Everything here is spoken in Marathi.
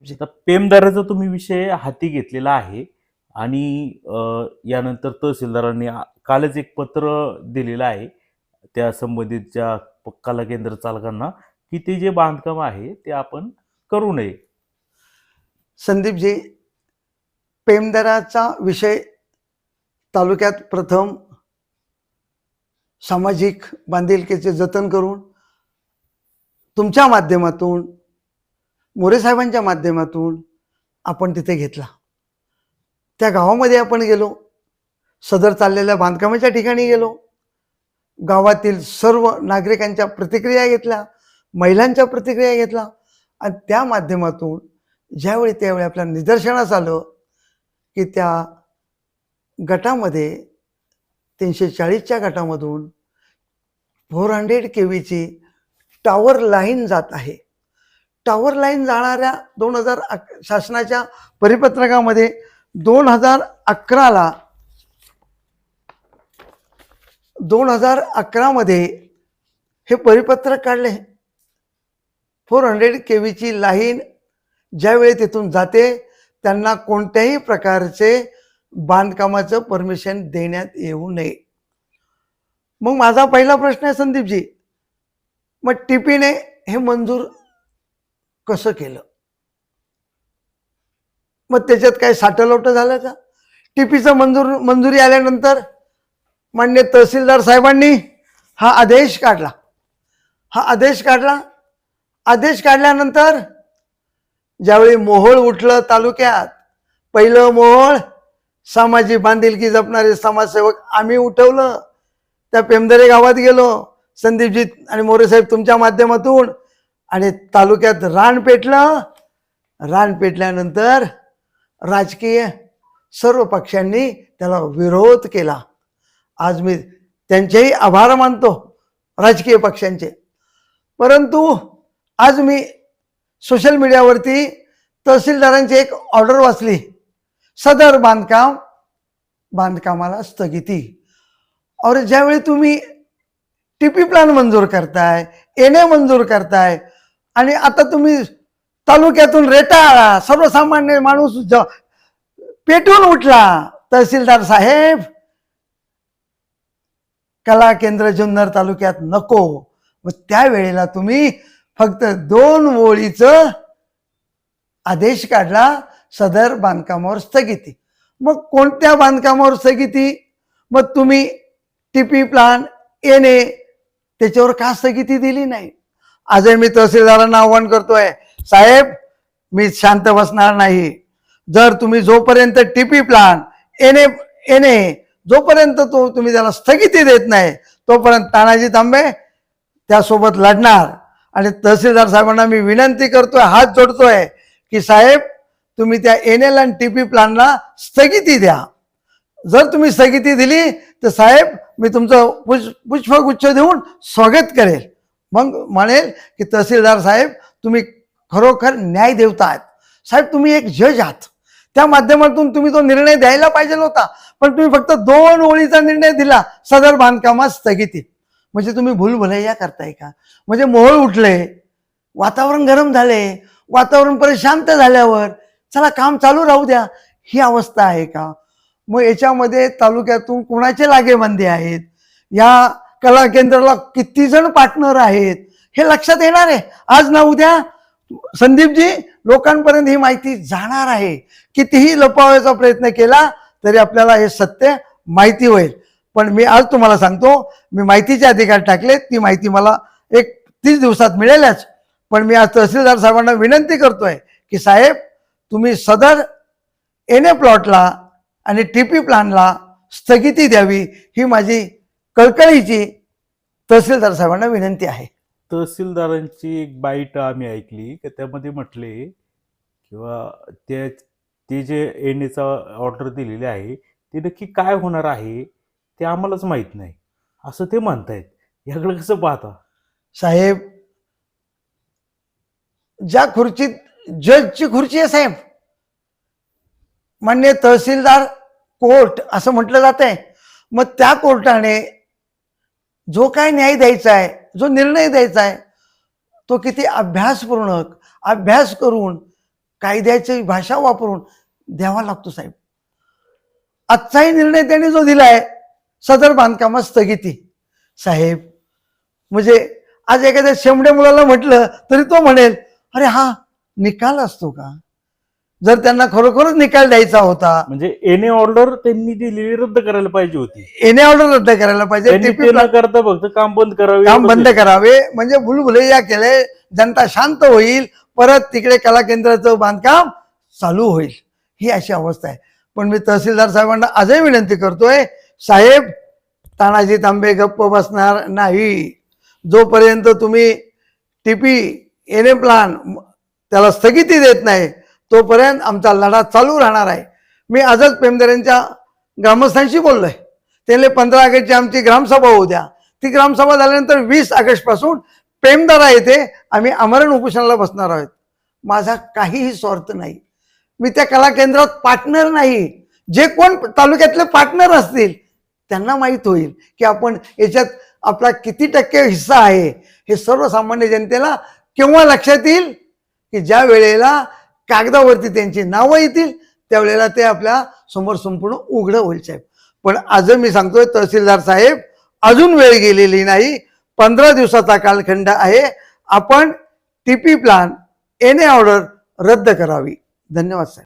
म्हणजे आता पेमदाराचा तुम्ही विषय हाती घेतलेला आहे आणि यानंतर तहसीलदारांनी कालच एक पत्र दिलेलं आहे त्या संबंधितच्या प- कला केंद्र चालकांना की ते जे बांधकाम आहे ते आपण करू नये. संदीपजी पेमदराचा विषय तालुक्यात प्रथम सामाजिक बांधिलकीचे जतन करून तुमच्या माध्यमातून मोरेसाहेबांच्या माध्यमातून आपण तिथे घेतला. त्या गावामध्ये आपण गेलो. सदर चाललेल्या बांधकामाच्या ठिकाणी गेलो. गावातील सर्व नागरिकांच्या प्रतिक्रिया घेतल्या. महिलांच्या प्रतिक्रिया घेतल्या. आणि त्या माध्यमातून ज्यावेळी त्यावेळी आपल्या निदर्शनास आलं की त्या गटामध्ये तीनशे चाळीसच्या गटामधून फोर हंड्रेड के व्हीची टावर लाईन जात आहे. टॉवर लाईन जाणाऱ्या दोन हजार अक शासनाच्या परिपत्रकामध्ये दोन हजार अकराला दोन हजार अकरामध्ये हे परिपत्रक काढले. फोर हंड्रेड के व्हीची लाईन ज्यावेळी तिथून जाते त्यांना कोणत्याही प्रकारचे बांधकामाचं परमिशन देण्यात येऊ नये. मग माझा पहिला प्रश्न आहे संदीपजी. मग टीपीने हे मंजूर कसं केलं? मग त्याच्यात काय साठलोट झालं का? टीपीचं मंजूर मंजुरी आल्यानंतर मान्य तहसीलदार साहेबांनी हा आदेश काढला. हा आदेश काढला. आदेश काढल्यानंतर ज्यावेळी मोहोळ उठलं तालुक्यात पहिलं मोहोळ सामाजिक बांधिलकी जपणारे समाजसेवक आम्ही उठवलं. त्या पेमदरे गावात गेलो. संदीपजी आणि मोरे साहेब तुमच्या माध्यमातून आणि तालुक्यात रान पेटलं रान पेटल्यानंतर राजकीय सर्व पक्षांनी त्याला विरोध केला. आज मी त्यांचेही आभार मानतो राजकीय पक्षांचे. परंतु आज मी सोशल मीडियावरती तहसीलदारांची एक ऑर्डर वाचली. सदर बांधकाम बांधकामाला स्थगिती. और ज्यावेळी तुम्ही टी पी प्लॅन मंजूर करताय एने मंजूर करताय आणि आता तुम्ही तालुक्यातून रेटाळा सर्वसामान्य माणूस ज पेटून उठला. तहसीलदार साहेब कला केंद्र जुन्नर तालुक्यात नको. मग त्यावेळेला तुम्ही फक्त दोन ओळीचं आदेश काढला सदर बांधकामावर स्थगिती. मग कोणत्या बांधकामावर स्थगिती? मग तुम्ही टीपी प्लान येणे त्याच्यावर का स्थगिती दिली नाही? आजही मी तहसीलदारांना आव्हान करतोय. साहेब मी शांत बसणार नाही. जर तुम्ही जोपर्यंत टीपी प्लान एने एने जोपर्यंत तो तुम्ही त्याला स्थगिती देत नाही तोपर्यंत तानाजी तांबे त्यासोबत लढणार. आणि तहसीलदार साहेबांना मी विनंती करतोय हात जोडतोय की साहेब तुम्ही त्या एन एल आणि टी पी प्लानला स्थगिती द्या. जर तुम्ही स्थगिती दिली तर साहेब मी तुमचं पुष पुष्पगुच्छ देऊन स्वागत करेल. मग म्हणेल की तहसीलदार साहेब तुम्ही खरोखर न्याय देवता आहात. साहेब तुम्ही एक जज आहात. त्या माध्यमातून तुम्ही तो निर्णय द्यायला पाहिजे होता पण तुम्ही फक्त दोन ओळीचा निर्णय दिला सदर बांधकामात स्थगिती म्हणजे तुम्ही भूलभुलैया करताय का? म्हणजे मोहळ उठले वातावरण गरम झाले वातावरण परत शांत झाल्यावर चला काम चालू राहू द्या ही अवस्था आहे का? मग याच्यामध्ये तालुक्यातून कुणाचे लागेबंदी आहेत? या कला केंद्राला किती जण पार्टनर आहेत हे लक्षात येणार आहे. आज ना उद्या संदीपजी लोकांपर्यंत ही माहिती जाणार आहे. कितीही लपवायचा प्रयत्न केला तरी आपल्याला हे सत्य माहिती होईल. पण मी आज तुम्हाला सांगतो मी माहितीचे अधिकार टाकले ती माहिती मला एक तीस दिवसात मिळेलच. पण मी आज तहसीलदार साहेबांना विनंती करतोय की साहेब तुम्ही सदर एन ए प्लॉटला आणि टी पी प्लॅनला स्थगिती द्यावी ही माझी कळकळीची तहसीलदार साहेबांना विनंती आहे. तहसीलदारांची एक बाईट आम्ही ऐकली की त्यामध्ये म्हटले किंवा ते ते जे एनएचा ऑर्डर दिलेली आहे ते नक्की काय होणार आहे ते आम्हालाच माहीत नाही. असं ते म्हणतायत. याकडे कसं पाहता? साहेब ज्या खुर्चीत जजची खुर्ची आहे साहेब. मान्य तहसीलदार कोर्ट असं म्हटलं जात आहे मग त्या कोर्टाने जो काय न्याय द्यायचा आहे जो निर्णय द्यायचा आहे तो किती अभ्यासपूर्ण अभ्यास करून कायद्याची भाषा वापरून द्यावा लागतो साहेब. आजचाही निर्णय त्यांनी जो दिला आहे सदर बांधकामात स्थगिती. साहेब म्हणजे आज एखाद्या शेमड्या मुलाला म्हटलं तरी तो म्हणेल अरे हा निकाल असतो का? जर त्यांना खरोखरच निकाल द्यायचा होता म्हणजे एने ऑर्डर त्यांनी दिलेली रद्द करायला पाहिजे होती. येणे ऑर्डर रद्द करायला पाहिजे. त्यांनी TP ते न प्ला- करता फक्त काम बंद करावे. काम बंद. करावे. म्हणजे भुलभुलैया केले जनता शांत होईल परत तिकडे कला केंद्राचं बांधकाम चालू होईल. ही अशी अवस्था आहे. पण मी तहसीलदार साहेबांना आजही विनंती करतोय साहेब तानाजी तांबे गप्प बसणार नाही. जोपर्यंत तुम्ही टीपी एन प्लान त्याला स्थगिती देत नाही तोपर्यंत आमचा लढा चालू राहणार आहे. मी आजच पेमदऱ्यांच्या ग्रामस्थांशी बोललोय. त्याला पंधरा ऑगस्टची आमची ग्रामसभा होऊ द्या ती ग्रामसभा झाल्यानंतर वीस ऑगस्टपासून पेमदारा येथे आम्ही आमरण उपोषणाला बसणार आहोत. माझा काहीही स्वार्थ नाही. मी त्या कला केंद्रात पार्टनर नाही. जे कोण तालुक्यातले पार्टनर असतील त्यांना माहीत होईल की आपण याच्यात आपला किती टक्के हिस्सा आहे. हे सर्वसामान्य जनतेला केव्हा लक्षात येईल? की ज्या वेळेला कागदावरती त्यांची नावं येतील त्यावेळेला ते आपल्यासमोर संपूर्ण उघडं होईल साहेब. पण आज मी सांगतोय तहसीलदार साहेब अजून वेळ गेलेली नाही. पंधरा दिवसाचा कालखंड आहे. आपण टी पी प्लान एने ऑर्डर रद्द करावी. धन्यवाद साहेब.